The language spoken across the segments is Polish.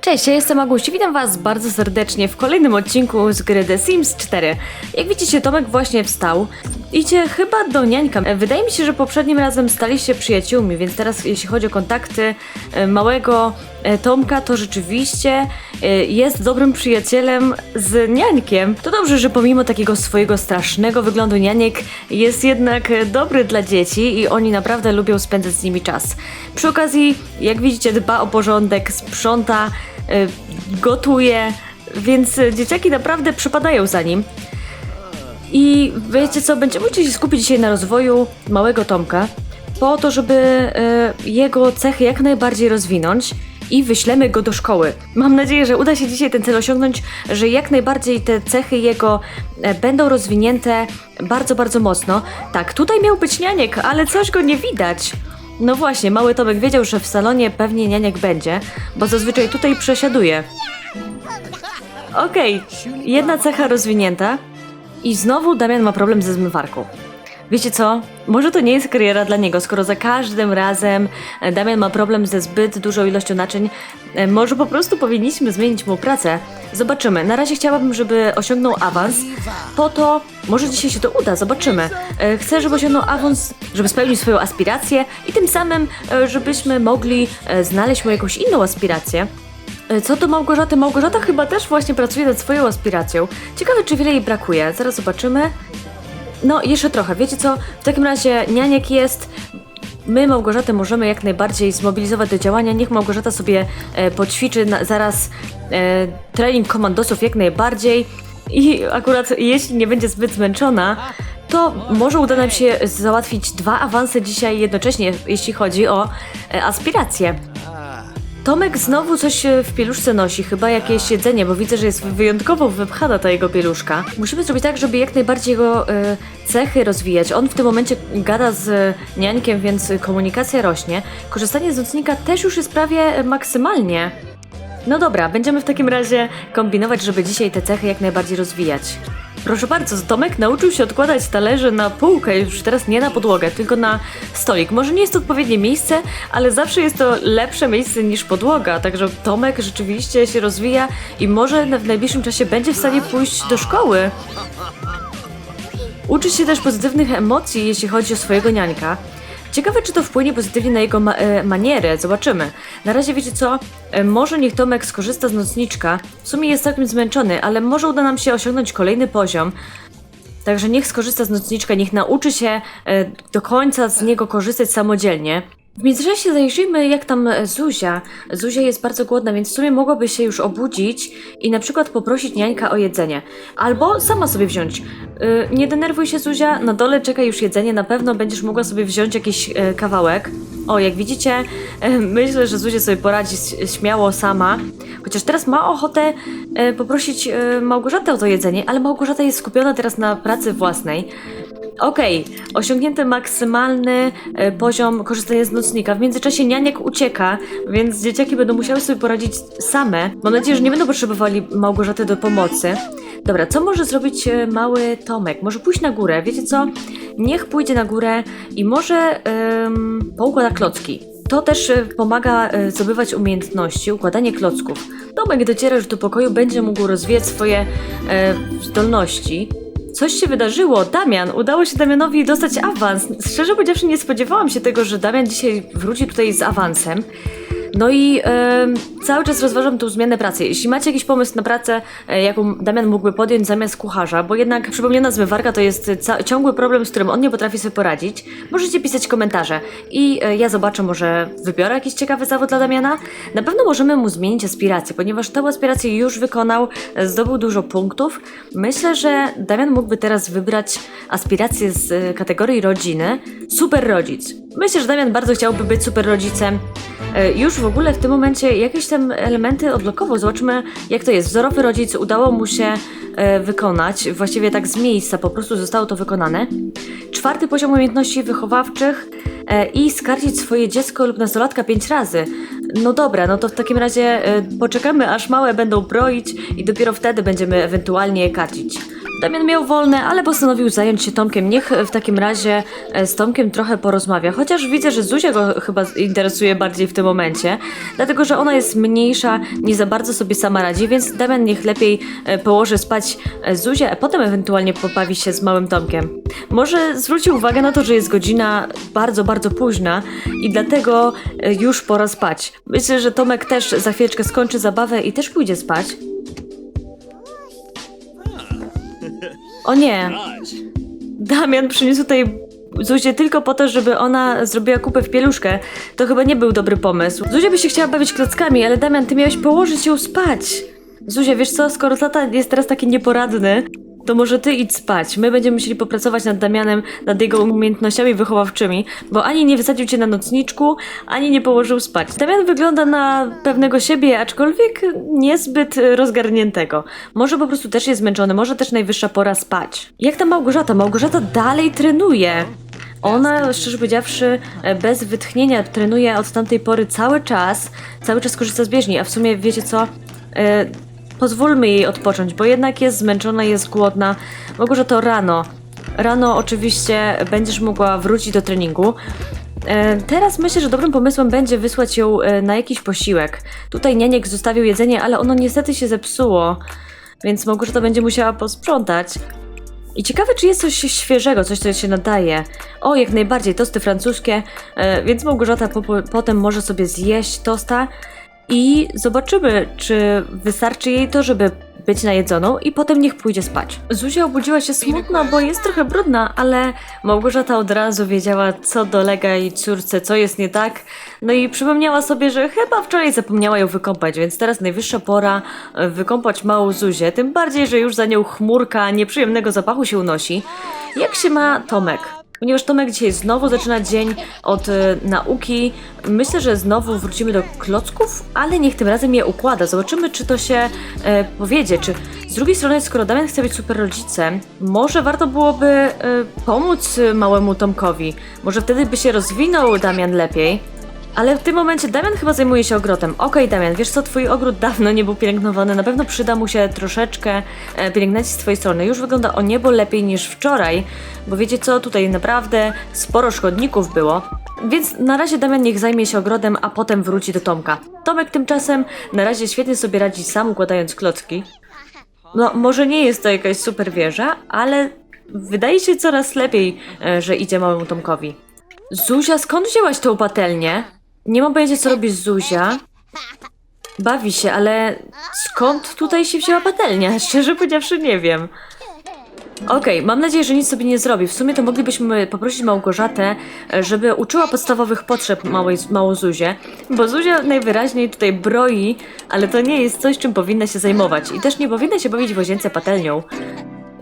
Cześć, ja jestem Aguś witam was bardzo serdecznie w kolejnym odcinku z gry The Sims 4. Jak widzicie, Tomek właśnie wstał. Idzie chyba do niańka. Wydaje mi się, że poprzednim razem staliście przyjaciółmi, więc teraz jeśli chodzi o kontakty e, małego e, Tomka, to rzeczywiście e, jest dobrym przyjacielem z niańkiem. To dobrze, że pomimo takiego swojego strasznego wyglądu nianiek jest jednak dobry dla dzieci i oni naprawdę lubią spędzać z nimi czas. Przy okazji, jak widzicie, dba o porządek, sprząta, y, gotuje, więc dzieciaki naprawdę przypadają za nim. I wiecie co, będziemy musieli się skupić dzisiaj na rozwoju małego Tomka, po to, żeby y, jego cechy jak najbardziej rozwinąć i wyślemy go do szkoły. Mam nadzieję, że uda się dzisiaj ten cel osiągnąć, że jak najbardziej te cechy jego e, będą rozwinięte bardzo, bardzo mocno. Tak, tutaj miał być nianiek, ale coś go nie widać. No właśnie, mały Tomek wiedział, że w salonie pewnie nianiek będzie, bo zazwyczaj tutaj przesiaduje. Okej, jedna cecha rozwinięta i znowu Damian ma problem ze zmywarką. Wiecie co? Może to nie jest kariera dla niego, skoro za każdym razem e, Damian ma problem ze zbyt dużą ilością naczyń. E, Może po prostu powinniśmy zmienić mu pracę. Zobaczymy. Na razie chciałabym, żeby osiągnął awans. Po to, może dzisiaj się to uda, zobaczymy. E, Chcę, żeby osiągnął awans, żeby spełnił swoją aspirację i tym samym, żebyśmy mogli znaleźć mu jakąś inną aspirację. Co do Małgorzaty, Małgorzata chyba też właśnie pracuje nad swoją aspiracją. Ciekawe, czy wiele jej brakuje. Zaraz zobaczymy. No, jeszcze trochę. Wiecie co? W takim razie nianiek jest. My, Małgorzatę, możemy jak najbardziej zmobilizować do działania. Niech Małgorzata sobie e, poćwiczy na, zaraz e, trening komandosów jak najbardziej. I akurat jeśli nie będzie zbyt zmęczona, to może uda nam się załatwić dwa awanse dzisiaj jednocześnie, jeśli chodzi o e, aspiracje. Tomek znowu coś e, w pieluszce nosi, chyba jakieś jedzenie, bo widzę, że jest wyjątkowo wypchana ta jego pieluszka. Musimy zrobić tak, żeby jak najbardziej jego e, cechy rozwijać. On w tym momencie gada z e, niańkiem, więc komunikacja rośnie. Korzystanie z nocnika też już jest prawie e, maksymalnie. No dobra, będziemy w takim razie kombinować, żeby dzisiaj te cechy jak najbardziej rozwijać. Proszę bardzo, Tomek nauczył się odkładać talerze na półkę, już teraz nie na podłogę, tylko na stolik. Może nie jest to odpowiednie miejsce, ale zawsze jest to lepsze miejsce niż podłoga, także Tomek rzeczywiście się rozwija i może w najbliższym czasie będzie w stanie pójść do szkoły. Uczy się też pozytywnych emocji, jeśli chodzi o swojego niańka. Ciekawe, czy to wpłynie pozytywnie na jego ma- e, manierę. Zobaczymy. Na razie wiecie co? E, może niech Tomek skorzysta z nocniczka. W sumie jest całkiem zmęczony, ale może uda nam się osiągnąć kolejny poziom. Także niech skorzysta z nocniczka, niech nauczy się e, do końca z niego korzystać samodzielnie. W międzyczasie zajrzyjmy, jak tam e, Zuzia. Zuzia jest bardzo głodna, więc w sumie mogłaby się już obudzić i na przykład poprosić niańka o jedzenie. Albo sama sobie wziąć. E, nie denerwuj się, Zuzia, na dole czeka już jedzenie, na pewno będziesz mogła sobie wziąć jakiś e, kawałek. O, jak widzicie, e, myślę, że Zuzia sobie poradzi śmiało sama. Chociaż teraz ma ochotę e, poprosić e, Małgorzatę o to jedzenie, ale Małgorzata jest skupiona teraz na pracy własnej. Okej, osiągnięty maksymalny e, poziom korzystania z nocnika. W międzyczasie nianiek ucieka, więc dzieciaki będą musiały sobie poradzić same. Mam nadzieję, że nie będą potrzebowali Małgorzaty do pomocy. Dobra, co może zrobić e, mały Tomek? Może pójść na górę, wiecie co? Niech pójdzie na górę i może um, poukłada klocki. To też e, pomaga zdobywać umiejętności, układanie klocków. Tomek dociera już do pokoju, będzie mógł rozwijać swoje zdolności. Coś się wydarzyło. Damian, udało się Damianowi dostać awans. Szczerze powiedziawszy, nie spodziewałam się tego, że Damian dzisiaj wróci tutaj z awansem. No i cały czas rozważam tą zmianę pracy. Jeśli macie jakiś pomysł na pracę, e, jaką Damian mógłby podjąć zamiast kucharza, bo jednak przypomniana zmywarka to jest ciągły problem, z którym on nie potrafi sobie poradzić, możecie pisać komentarze i e, ja zobaczę, może wybiorę jakiś ciekawy zawód dla Damiana. Na pewno możemy mu zmienić aspirację, ponieważ tę aspirację już wykonał, e, zdobył dużo punktów. Myślę, że Damian mógłby teraz wybrać aspirację z kategorii rodziny. Super rodzic. Myślę, że Damian bardzo chciałby być super rodzicem. Już w ogóle w tym momencie jakieś tam elementy odblokował. Zobaczmy, jak to jest. Wzorowy rodzic udało mu się e, wykonać, właściwie tak z miejsca po prostu zostało to wykonane. Czwarty poziom umiejętności wychowawczych e, i skarcić swoje dziecko lub nastolatka pięć razy. No dobra, no to w takim razie e, poczekamy, aż małe będą broić i dopiero wtedy będziemy ewentualnie karcić. Damian miał wolne, ale postanowił zająć się Tomkiem. Niech w takim razie e, z Tomkiem trochę porozmawia. Chociaż widzę, że Zuzia go chyba interesuje bardziej w tym momencie, dlatego że ona jest mniejsza, nie za bardzo sobie sama radzi, więc Damian niech lepiej e, położy spać e, Zuzię, a potem ewentualnie pobawi się z małym Tomkiem. Może zwróci uwagę na to, że jest godzina bardzo, bardzo późna i dlatego już pora spać. Myślę, że Tomek też za chwileczkę skończy zabawę i też pójdzie spać. O nie, Damian przyniósł tutaj Zuzię tylko po to, żeby ona zrobiła kupę w pieluszkę. To chyba nie był dobry pomysł. Zuzia by się chciała bawić klockami, ale Damian, ty miałeś położyć ją spać. Zuzia, wiesz co, skoro tata jest teraz taki nieporadny, to może ty idź spać. My będziemy musieli popracować nad Damianem, nad jego umiejętnościami wychowawczymi, bo ani nie wysadził cię na nocniczku, ani nie położył spać. Damian wygląda na pewnego siebie, aczkolwiek niezbyt e, rozgarniętego. Może po prostu też jest zmęczony, może też najwyższa pora spać. Jak tam Małgorzata? Małgorzata dalej trenuje. Ona, szczerze powiedziawszy, e, bez wytchnienia trenuje od tamtej pory cały czas, cały czas korzysta z bieżni, a w sumie wiecie co? Pozwólmy jej odpocząć, bo jednak jest zmęczona, jest głodna. Mogło, to rano. Rano oczywiście będziesz mogła wrócić do treningu. E, Teraz myślę, że dobrym pomysłem będzie wysłać ją e, na jakiś posiłek. Tutaj nianiek zostawił jedzenie, ale ono niestety się zepsuło, więc Małgorzata będzie musiała posprzątać. I ciekawe, czy jest coś świeżego, coś, co się nadaje. O, jak najbardziej, tosty francuskie, e, więc Małgorzata po, po, potem może sobie zjeść tosta i zobaczymy, czy wystarczy jej to, żeby być najedzoną i potem niech pójdzie spać. Zuzia obudziła się smutno, bo jest trochę brudna, ale Małgorzata od razu wiedziała, co dolega jej córce, co jest nie tak. No i przypomniała sobie, że chyba wczoraj zapomniała ją wykąpać, więc teraz najwyższa pora e, wykąpać małą Zuzię, tym bardziej, że już za nią chmurka nieprzyjemnego zapachu się unosi. Jak się ma Tomek? Ponieważ Tomek dzisiaj znowu zaczyna dzień od e, nauki, myślę, że znowu wrócimy do klocków, ale niech tym razem je układa. Zobaczymy, czy to się e, powiedzie. Czy z drugiej strony, skoro Damian chce być super rodzicem, może warto byłoby e, pomóc małemu Tomkowi. Może wtedy by się rozwinął Damian lepiej. Ale w tym momencie Damian chyba zajmuje się ogrodem. Okej, Damian, wiesz co, twój ogród dawno nie był pielęgnowany. Na pewno przyda mu się troszeczkę e, pielęgnacji z twojej strony. Już wygląda o niebo lepiej niż wczoraj, bo wiecie co, tutaj naprawdę sporo szkodników było. Więc na razie Damian niech zajmie się ogrodem, a potem wróci do Tomka. Tomek tymczasem na razie świetnie sobie radzi sam układając klocki. No, może nie jest to jakaś super wieża, ale wydaje się coraz lepiej, e, że idzie małemu Tomkowi. Zuzia, skąd wzięłaś tą patelnię? Nie mam pojęcia, co robi Zuzia. Bawi się, ale skąd tutaj się wzięła patelnia? Szczerze powiedziawszy, nie wiem. Okej, mam nadzieję, że nic sobie nie zrobi. W sumie to moglibyśmy poprosić Małgorzatę, żeby uczyła podstawowych potrzeb małej, małą bo Zuzia najwyraźniej tutaj broi, ale to nie jest coś, czym powinna się zajmować. I też nie powinna się bawić w łazience patelnią.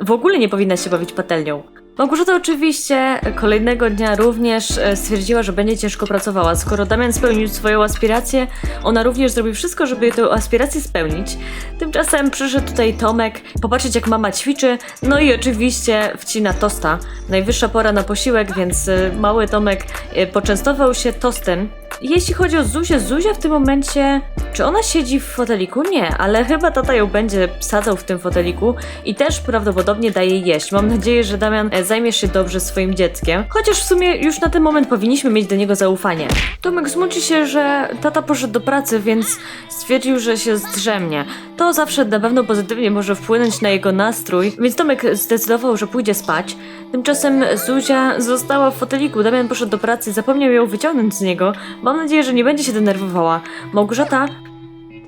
W ogóle nie powinna się bawić patelnią. Małgorzata oczywiście kolejnego dnia również e, stwierdziła, że będzie ciężko pracowała. Skoro Damian spełnił swoją aspirację, ona również zrobi wszystko, żeby tę aspirację spełnić. Tymczasem przyszedł tutaj Tomek popatrzeć jak mama ćwiczy, no i oczywiście wcina tosta. Najwyższa pora na posiłek, więc e, mały Tomek e, poczęstował się tostem. Jeśli chodzi o Zuzię, Zuzia w tym momencie... Czy ona siedzi w foteliku? Nie, ale chyba tata ją będzie sadzał w tym foteliku i też prawdopodobnie daje jeść. Mam nadzieję, że Damian e, zajmiesz się dobrze swoim dzieckiem. Chociaż w sumie już na ten moment powinniśmy mieć do niego zaufanie. Tomek smuci się, że tata poszedł do pracy, więc stwierdził, że się zdrzemnie. To zawsze na pewno pozytywnie może wpłynąć na jego nastrój, więc Tomek zdecydował, że pójdzie spać. Tymczasem Zuzia została w foteliku. Damian poszedł do pracy, zapomniał ją wyciągnąć z niego. Mam nadzieję, że nie będzie się denerwowała. Małgorzata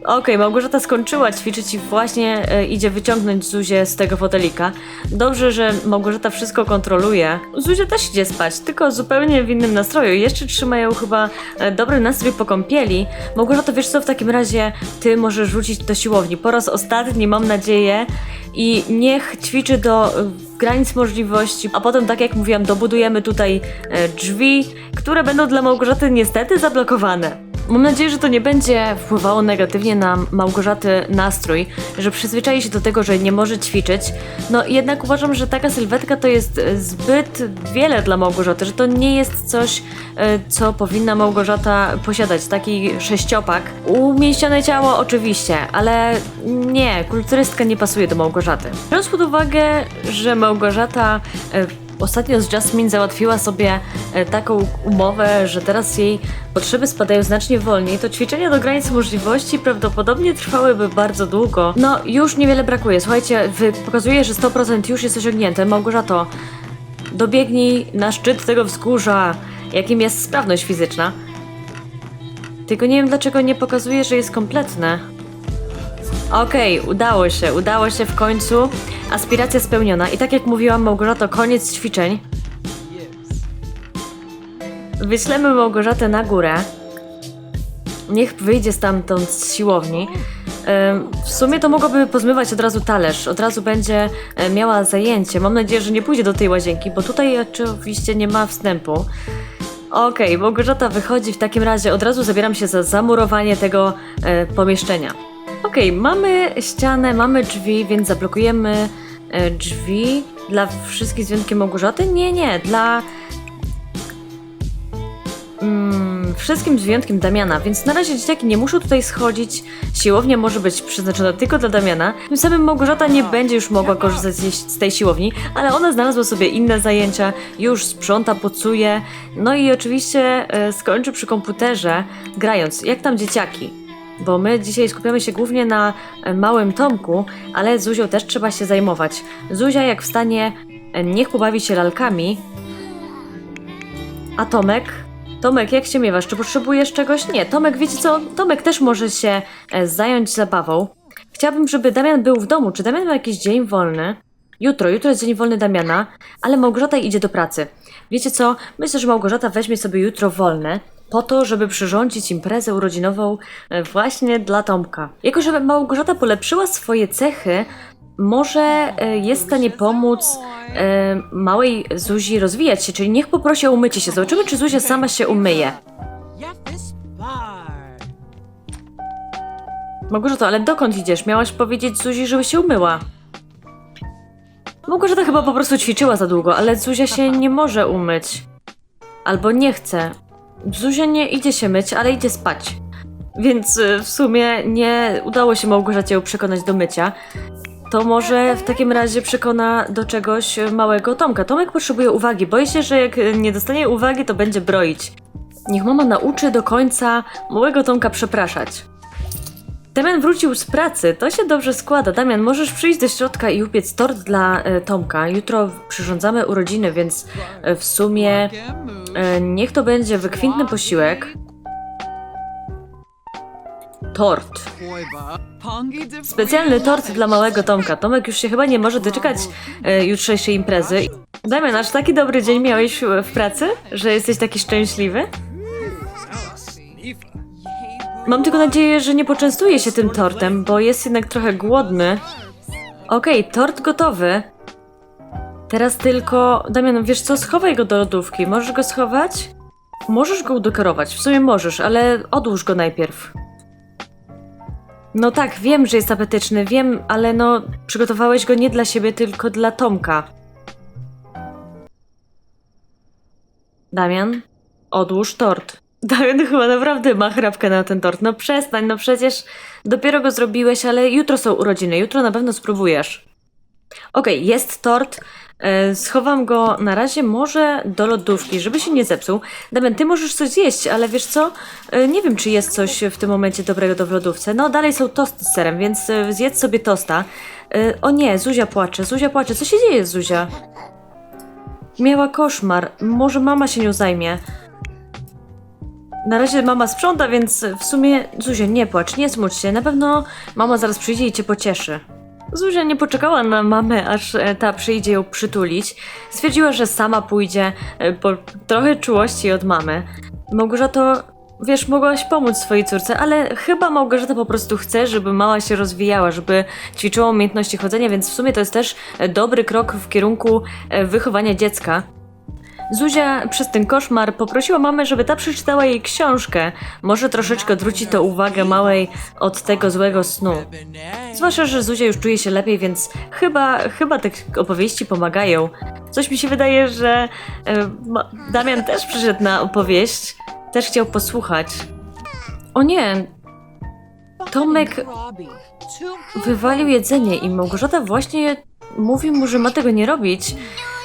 Okej, Małgorzata skończyła ćwiczyć i właśnie e, idzie wyciągnąć Zuzię z tego fotelika. Dobrze, że Małgorzata wszystko kontroluje. Zuzia też idzie spać, tylko zupełnie w innym nastroju. Jeszcze trzymają chyba e, dobry nastrój po kąpieli. Małgorzata, wiesz co, w takim razie ty możesz rzucić do siłowni. Po raz ostatni, mam nadzieję. I niech ćwiczy do e, granic możliwości, a potem, tak jak mówiłam, dobudujemy tutaj drzwi, które będą dla Małgorzaty niestety zablokowane. Mam nadzieję, że to nie będzie wpływało negatywnie na Małgorzaty nastrój, że przyzwyczai się do tego, że nie może ćwiczyć. No jednak uważam, że taka sylwetka to jest e, zbyt wiele dla Małgorzaty, że to nie jest coś, e, co powinna Małgorzata posiadać. Taki sześciopak. Umięśnione ciało oczywiście, ale nie, kulturystka nie pasuje do Małgorzaty. Biorąc pod uwagę, że Małgorzata e, Ostatnio z Jasmine załatwiła sobie e, taką umowę, że teraz jej potrzeby spadają znacznie wolniej, to ćwiczenia do granic możliwości prawdopodobnie trwałyby bardzo długo. No, już niewiele brakuje. Słuchajcie, pokazuje, że 100% już jest osiągnięte. Małgorzato, dobiegnij na szczyt tego wzgórza, jakim jest sprawność fizyczna. Tylko nie wiem, dlaczego nie pokazuje, że jest kompletne. Okej, udało się, udało się w końcu. Aspiracja spełniona. I tak jak mówiłam, Małgorzato, koniec ćwiczeń. Wyślemy Małgorzatę na górę. Niech wyjdzie stamtąd z siłowni. W sumie to mogłaby pozmywać od razu talerz, od razu będzie e, miała zajęcie. Mam nadzieję, że nie pójdzie do tej łazienki, bo tutaj oczywiście nie ma wstępu. Okej, Małgorzata wychodzi, w takim razie od razu zabieram się za zamurowanie tego e, pomieszczenia. Okej, mamy ścianę, mamy drzwi, więc zablokujemy e, drzwi dla wszystkich z wyjątkiem Małgorzaty? Nie, nie, dla mm, wszystkim z wyjątkiem Damiana, więc na razie dzieciaki nie muszą tutaj schodzić. Siłownia może być przeznaczona tylko dla Damiana. Tym samym Małgorzata nie będzie już mogła korzystać z tej siłowni, ale ona znalazła sobie inne zajęcia, już sprząta, pocuje, no i oczywiście e, skończy przy komputerze grając. Jak tam dzieciaki? Bo my dzisiaj skupiamy się głównie na e, małym Tomku, ale Zuzią też trzeba się zajmować. Zuzia jak wstanie, e, niech pobawi się lalkami. A Tomek? Tomek, jak się miewasz? Czy potrzebujesz czegoś? Nie, Tomek, wiecie co? Tomek też może się e, zająć zabawą. Chciałabym, żeby Damian był w domu. Czy Damian ma jakiś dzień wolny? Jutro, jutro jest dzień wolny Damiana, ale Małgorzata idzie do pracy. Wiecie co? Myślę, że Małgorzata weźmie sobie jutro wolne po to, żeby przyrządzić imprezę urodzinową e, właśnie dla Tomka. Jako, że Małgorzata polepszyła swoje cechy, może e, jest w stanie pomóc e, małej Zuzi rozwijać się, czyli niech poprosi o umycie się. Zobaczymy, czy Zuzia sama się umyje. Małgorzato, ale dokąd idziesz? Miałaś powiedzieć Zuzi, żeby się umyła. Małgorzata chyba po prostu ćwiczyła za długo, ale Zuzia się nie może umyć. Albo nie chce. Zuzia nie idzie się myć, ale idzie spać. Więc y, w sumie nie udało się Małgorzacie ją przekonać do mycia. To może w takim razie przekona do czegoś małego Tomka. Tomek potrzebuje uwagi. Boję się, że jak y, nie dostanie uwagi, to będzie broić. Niech mama nauczy do końca małego Tomka przepraszać. Damian wrócił z pracy, to się dobrze składa. Damian, możesz przyjść do środka i upiec tort dla e, Tomka. Jutro przyrządzamy urodziny, więc e, w sumie e, niech to będzie wykwintny posiłek. Tort. Specjalny tort dla małego Tomka. Tomek już się chyba nie może doczekać e, jutrzejszej imprezy. Damian, aż taki dobry dzień miałeś w pracy, że jesteś taki szczęśliwy? Mam tylko nadzieję, że nie poczęstuje się tym tortem, bo jest jednak trochę głodny. Okej, tort gotowy. Teraz tylko... Damian, wiesz co? Schowaj go do lodówki. Możesz go schować? Możesz go udekorować. W sumie możesz, ale odłóż go najpierw. No tak, wiem, że jest apetyczny, wiem, ale no... Przygotowałeś go nie dla siebie, tylko dla Tomka. Damian, odłóż tort. Damian chyba naprawdę ma chrapkę na ten tort. No przestań, no przecież dopiero go zrobiłeś, ale jutro są urodziny, jutro na pewno spróbujesz. Okej, jest tort. E, schowam go na razie może do lodówki, żeby się nie zepsuł. Damian, ty możesz coś zjeść, ale wiesz co? E, nie wiem, czy jest coś w tym momencie dobrego do w lodówce. No, dalej są tosty z serem, więc e, zjedz sobie tosta. O nie, Zuzia płacze, Zuzia płacze. Co się dzieje, Zuzia? Miała koszmar. Może mama się nią zajmie. Na razie mama sprząta, więc w sumie Zuzia, nie płacz, nie smuć się. Na pewno mama zaraz przyjdzie i cię pocieszy. Zuzia nie poczekała na mamę, aż e, ta przyjdzie ją przytulić. Stwierdziła, że sama pójdzie e, po trochę czułości od mamy. Małgorzato, wiesz, mogłaś pomóc swojej córce, ale chyba Małgorzata po prostu chce, żeby mała się rozwijała, żeby ćwiczyła umiejętności chodzenia, więc w sumie to jest też e, dobry krok w kierunku wychowania dziecka. Zuzia przez ten koszmar poprosiła mamę, żeby ta przeczytała jej książkę. Może troszeczkę odwróci to uwagę małej od tego złego snu. Zwłaszcza, że Zuzia już czuje się lepiej, więc chyba, chyba te opowieści pomagają. Coś mi się wydaje, że e, Damian też przyszedł na opowieść. Też chciał posłuchać. O nie, Tomek wywalił jedzenie i Małgorzata właśnie mówi mu, że ma tego nie robić.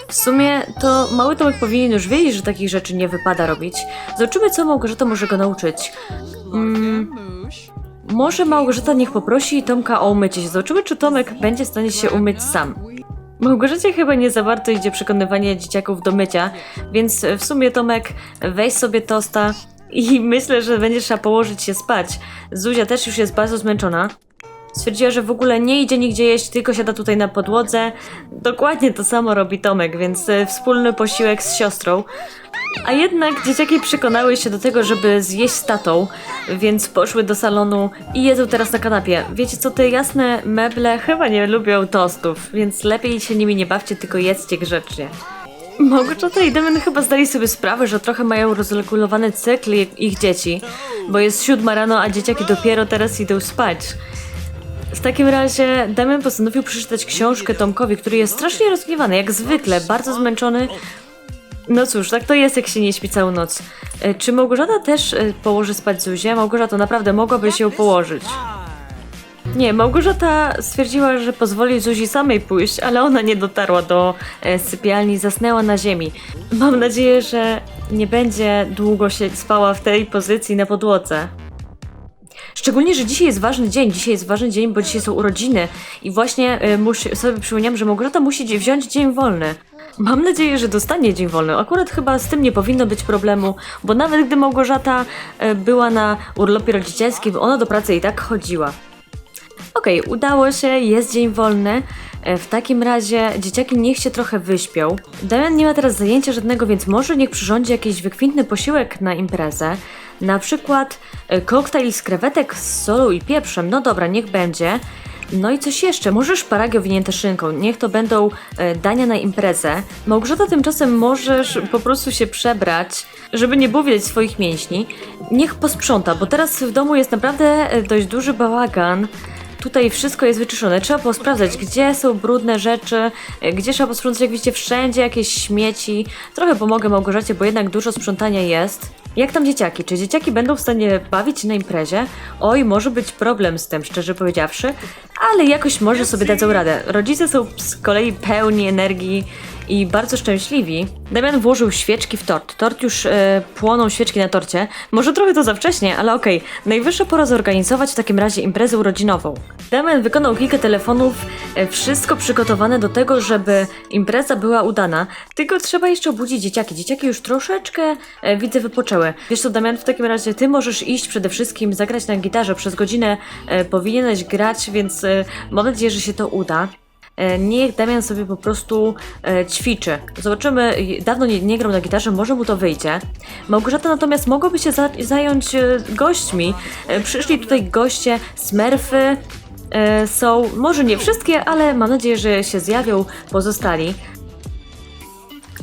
W sumie to mały Tomek powinien już wiedzieć, że takich rzeczy nie wypada robić. Zobaczymy, co Małgorzata może go nauczyć. Mm, może Małgorzata niech poprosi Tomka o umycie się. Zobaczymy, czy Tomek będzie w stanie się umyć sam. Małgorzacie chyba nie za bardzo idzie przekonywanie dzieciaków do mycia, więc w sumie Tomek weź sobie tosta i myślę, że będzie trzeba położyć się spać. Zuzia też już jest bardzo zmęczona. Stwierdziła, że w ogóle nie idzie nigdzie jeść, tylko siada tutaj na podłodze. Dokładnie to samo robi Tomek, więc e, wspólny posiłek z siostrą. A jednak dzieciaki przekonały się do tego, żeby zjeść z tatą, więc poszły do salonu i jedzą teraz na kanapie. Wiecie co, te jasne meble chyba nie lubią tostów, więc lepiej się nimi nie bawcie, tylko jedzcie grzecznie. Małgorzata i Damian chyba zdali sobie sprawę, że trochę mają rozregulowany cykl ich dzieci, bo jest siódma rano, a dzieciaki dopiero teraz idą spać. W takim razie Damian postanowił przeczytać książkę Tomkowi, który jest strasznie rozgniewany, jak zwykle, bardzo zmęczony. No cóż, tak to jest, jak się nie śpi całą noc. E, Czy Małgorzata też e, położy spać Zuzię? Małgorzata naprawdę mogłaby się położyć. Nie, Małgorzata stwierdziła, że pozwoli Zuzi samej pójść, ale ona nie dotarła do e, sypialni, zasnęła na ziemi. Mam nadzieję, że nie będzie długo się spała w tej pozycji na podłodze. Szczególnie, że dzisiaj jest ważny dzień. Dzisiaj jest ważny dzień, bo dzisiaj są urodziny. I właśnie y, sobie przypomniałam, że Małgorzata musi wziąć dzień wolny. Mam nadzieję, że dostanie dzień wolny. Akurat chyba z tym nie powinno być problemu, bo nawet gdy Małgorzata y, była na urlopie rodzicielskim, ona do pracy i tak chodziła. Okej, udało się, jest dzień wolny. E, W takim razie dzieciaki niech się trochę wyśpią. Damian nie ma teraz zajęcia żadnego, więc może niech przyrządzi jakiś wykwintny posiłek na imprezę. Na przykład e, koktajl z krewetek z solą i pieprzem. No dobra, niech będzie. No i coś jeszcze, może szparagi owinięte szynką. Niech to będą e, dania na imprezę. Małgorzata tymczasem możesz po prostu się przebrać, żeby nie było widać swoich mięśni. Niech posprząta, bo teraz w domu jest naprawdę e, dość duży bałagan. Tutaj wszystko jest wyczyszczone. Trzeba posprawdzać, gdzie są brudne rzeczy, gdzie trzeba posprzątać, jak widzicie, wszędzie jakieś śmieci. Trochę pomogę Małgorzacie, bo jednak dużo sprzątania jest. Jak tam dzieciaki? Czy dzieciaki będą w stanie bawić na imprezie? Oj, może być problem z tym, szczerze powiedziawszy, ale jakoś może sobie dadzą radę. Rodzice są z kolei pełni energii i bardzo szczęśliwi. Damian włożył świeczki w tort. Tort już e, płoną świeczki na torcie. Może trochę to za wcześnie, ale okej. Najwyższa pora zorganizować w takim razie imprezę urodzinową. Damian wykonał kilka telefonów, e, wszystko przygotowane do tego, żeby impreza była udana. Tylko trzeba jeszcze obudzić dzieciaki. Dzieciaki już troszeczkę, e, widzę, wypoczęły. Wiesz co, Damian, w takim razie ty możesz iść przede wszystkim zagrać na gitarze. Przez godzinę e, powinieneś grać, więc e, mam nadzieję, że się to uda. E, Niech Damian sobie po prostu e, ćwiczy. Zobaczymy, dawno nie, nie grał na gitarze, może mu to wyjdzie. Małgorzata natomiast mogłaby się za, zająć e, gośćmi. Przyszli tutaj goście, smerfy są, może nie wszystkie, ale mam nadzieję, że się zjawią pozostali.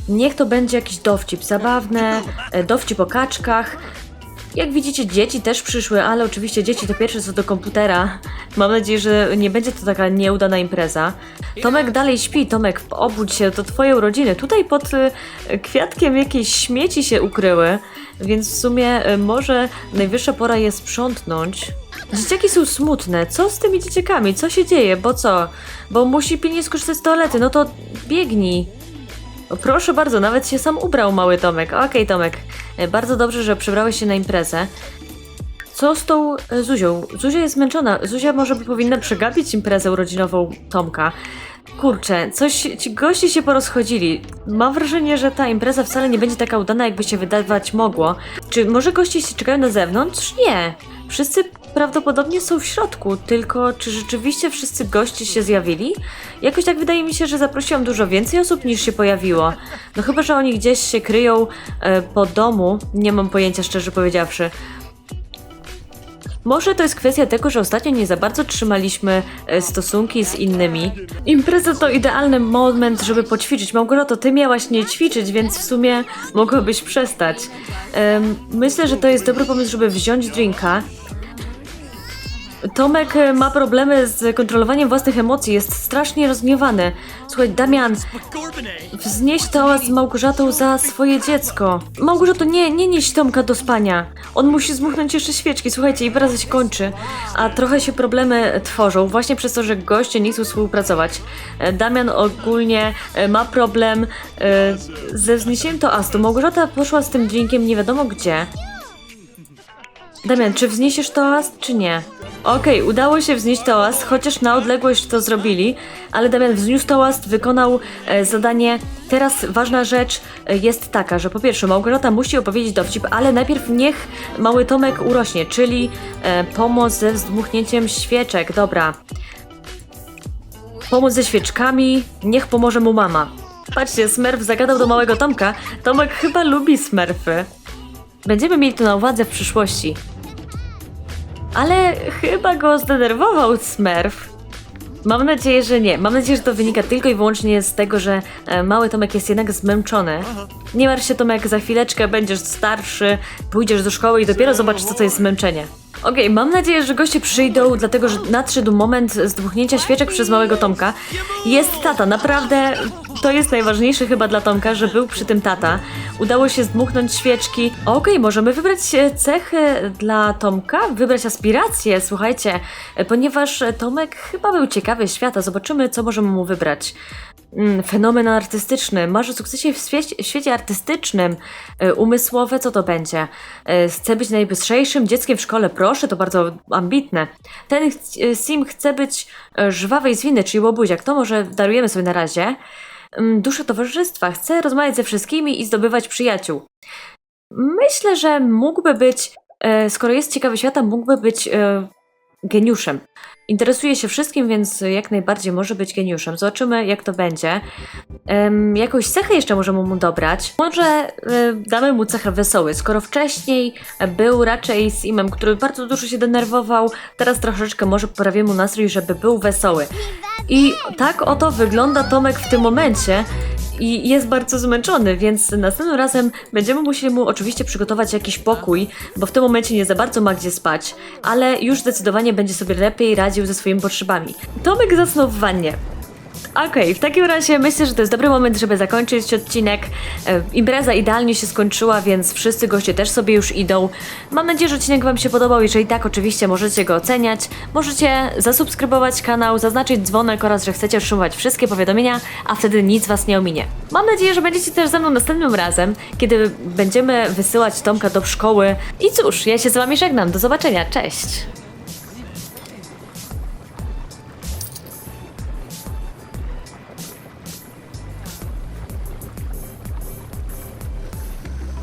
Niech to będzie jakiś dowcip zabawny, dowcip o kaczkach. Jak widzicie, dzieci też przyszły, ale oczywiście dzieci to pierwsze co do komputera. Mam nadzieję, że nie będzie to taka nieudana impreza. Tomek dalej śpi. Tomek, obudź się, to twoje urodziny. Tutaj pod y, kwiatkiem jakieś śmieci się ukryły, więc w sumie y, może najwyższa pora je sprzątnąć. Dzieciaki są smutne. Co z tymi dzieciakami? Co się dzieje? Bo co? Bo musi pilnie skorzystać z toalety. No to biegnij. Proszę bardzo, nawet się sam ubrał mały Tomek. Okej, Tomek. E, Bardzo dobrze, że przebrałeś się na imprezę. Co z tą e, Zuzią? Zuzia jest zmęczona. Zuzia może powinna przegapić imprezę urodzinową Tomka. Kurczę, coś ci goście się porozchodzili. Mam wrażenie, że ta impreza wcale nie będzie taka udana, jakby się wydawać mogło. Czy może goście się czekają na zewnątrz? Nie. Wszyscy prawdopodobnie są w środku, tylko czy rzeczywiście wszyscy goście się zjawili? Jakoś tak wydaje mi się, że zaprosiłam dużo więcej osób niż się pojawiło. No chyba, że oni gdzieś się kryją e, po domu. Nie mam pojęcia, szczerze powiedziawszy. Może to jest kwestia tego, że ostatnio nie za bardzo trzymaliśmy e, stosunki z innymi. Impreza to idealny moment, żeby poćwiczyć. Małgorzato, ty miałaś nie ćwiczyć, więc w sumie mogłabyś przestać. Myślę, że to jest dobry pomysł, żeby wziąć drinka. Tomek e, ma problemy z kontrolowaniem własnych emocji, jest strasznie rozgniewany. Słuchaj, Damian, wznieś to z Małgorzatą za swoje dziecko. Małgorzato, nie, nie nieś Tomka do spania. On musi zmuchnąć jeszcze świeczki, słuchajcie, i wyraz się kończy. A trochę się problemy tworzą, właśnie przez to, że goście nie chcą współpracować. E, Damian ogólnie e, ma problem ze wzniesieniem toastu. Małgorzata poszła z tym drinkiem nie wiadomo gdzie. Damian, czy wzniesiesz toast, czy nie? Okej, udało się wznieść toast, chociaż na odległość to zrobili, ale Damian wzniósł toast, wykonał e, zadanie. Teraz ważna rzecz e, jest taka, że po pierwsze Małgorzata musi opowiedzieć dowcip, ale najpierw niech mały Tomek urośnie, czyli e, pomoc ze wzdmuchnięciem świeczek. Dobra. Pomoc ze świeczkami, niech pomoże mu mama. Patrzcie, Smurf zagadał do małego Tomka. Tomek chyba lubi Smurfy. Będziemy mieli to na uwadze w przyszłości. Ale chyba go zdenerwował Smurf. Mam nadzieję, że nie. Mam nadzieję, że to wynika tylko i wyłącznie z tego, że e, mały Tomek jest jednak zmęczony. Nie martw się Tomek, za chwileczkę będziesz starszy, pójdziesz do szkoły i dopiero zobaczysz, co to jest zmęczenie. Okej, mam nadzieję, że goście przyjdą, dlatego że nadszedł moment zdmuchnięcia świeczek przez małego Tomka. Jest tata, naprawdę to jest najważniejsze chyba dla Tomka, że był przy tym tata. Udało się zdmuchnąć świeczki. Okej, możemy wybrać e, cechy dla Tomka, wybrać aspiracje, słuchajcie, e, ponieważ Tomek chyba był ciekawy świata, zobaczymy, co możemy mu wybrać. Mm, fenomen artystyczny, marzy sukcesie w świecie, świecie artystycznym, e, umysłowe, co to będzie? E, chce być najbystrzejszym dzieckiem w szkole, proszę, to bardzo ambitne. Ten e, sim chce być żwawej zwinny, czyli łobuziak, to może darujemy sobie na razie. Mm, Duszę towarzystwa, chce rozmawiać ze wszystkimi i zdobywać przyjaciół. Myślę, że mógłby być, skoro jest ciekawy świata, mógłby być geniuszem. Interesuje się wszystkim, więc jak najbardziej może być geniuszem. Zobaczymy, jak to będzie. Em, jakąś cechę jeszcze możemy mu dobrać. Może e, damy mu cechę wesoły, skoro wcześniej był raczej Simem, który bardzo dużo się denerwował, teraz troszeczkę może poprawimy mu nastrój, żeby był wesoły. I tak oto wygląda Tomek w tym momencie i jest bardzo zmęczony, więc następnym razem będziemy musieli mu oczywiście przygotować jakiś pokój, bo w tym momencie nie za bardzo ma gdzie spać, ale już zdecydowanie będzie sobie lepiej radził ze swoimi potrzebami. Tomek zasnął w wannie. Okej, w takim razie myślę, że to jest dobry moment, żeby zakończyć odcinek. E, impreza idealnie się skończyła, więc wszyscy goście też sobie już idą. Mam nadzieję, że odcinek Wam się podobał. Jeżeli tak, oczywiście możecie go oceniać. Możecie zasubskrybować kanał, zaznaczyć dzwonek oraz, że chcecie otrzymywać wszystkie powiadomienia, a wtedy nic Was nie ominie. Mam nadzieję, że będziecie też ze mną następnym razem, kiedy będziemy wysyłać Tomka do szkoły. I cóż, ja się z Wami żegnam. Do zobaczenia. Cześć!